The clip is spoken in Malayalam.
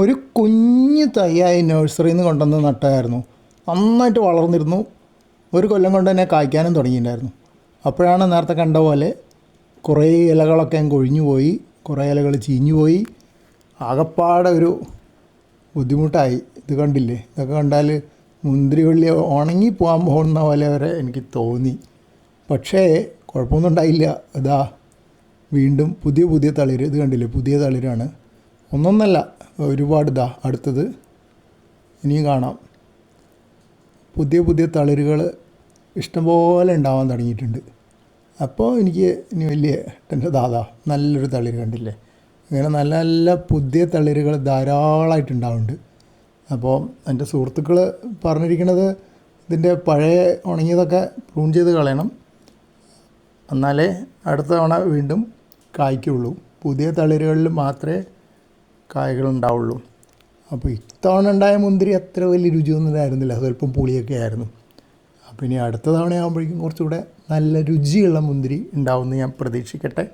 ഒരു കുഞ്ഞ് തൈയായി നഴ്സറിയിൽ നിന്ന് കൊണ്ടുവന്ന് നട്ടായിരുന്നു. നന്നായിട്ട് വളർന്നിരുന്നു. ഒരു കൊല്ലം കൊണ്ട് തന്നെ കായ്ക്കാനും തുടങ്ങിയിട്ടുണ്ടായിരുന്നു. അപ്പോഴാണ് നേരത്തെ കണ്ട പോലെ കുറേ ഇലകളൊക്കെ അങ്ങ് കൊഴിഞ്ഞു പോയി. കുറേ ഇലകൾ ചീഞ്ഞു പോയി. ആകപ്പാടെ ഒരു ബുദ്ധിമുട്ടായി. ഇത് കണ്ടില്ലേ? ഇതൊക്കെ കണ്ടാൽ മുന്തിരി വള്ളി ഉണങ്ങി പോകാൻ പോകുന്ന പോലെ വരെ എനിക്ക് തോന്നി. പക്ഷേ കുഴപ്പമൊന്നും ഉണ്ടായില്ല. ഇതാ വീണ്ടും പുതിയ പുതിയ തളിര്. ഇത് കണ്ടില്ലേ? പുതിയ തളിരാണ്. ഒന്നൊന്നല്ല ഒരുപാട് ഇതാ അടുത്തത്. ഇനിയും കാണാം. പുതിയ പുതിയ തളിരുകൾ ഇഷ്ടംപോലെ ഉണ്ടാവാൻ തുടങ്ങിയിട്ടുണ്ട്. അപ്പോൾ എനിക്ക് ഇനി വലിയ എന്റെ ദാദാ നല്ലൊരു തളിര് കണ്ടില്ലേ? ഇങ്ങനെ നല്ല നല്ല പുതിയ തളിരുകൾ ധാരാളമായിട്ട് ഉണ്ടാവുന്നുണ്ട്. അപ്പോൾ എന്റെ സുഹൃത്തുക്കൾ പറഞ്ഞിരിക്കുന്നത് ഇതിന്റെ പഴയ ഉണങ്ങിയതൊക്കെ പ്രൂൺ ചെയ്ത് കളയണം. എന്നാലേ അടുത്ത തവണ വീണ്ടും കായ്ക്കുള്ളൂ. പുതിയ തളിരുകളിൽ മാത്രമേ കായകൾ ഉണ്ടാവുള്ളൂ അപ്പോൾ ഇത്തവണ ഉണ്ടായ മുന്തിരി അത്ര വലിയ രുചിയൊന്നും ആയിരുന്നില്ല സ്വല്പം പുളിയൊക്കെ ആയിരുന്നു. അപ്പോൾ ഇനി അടുത്ത തവണ ആകുമ്പോഴേക്കും കുറച്ചുകൂടെ നല്ല രുചിയുള്ള മുന്തിരി ഉണ്ടാവുമെന്ന് ഞാൻ പ്രതീക്ഷിക്കട്ടെ.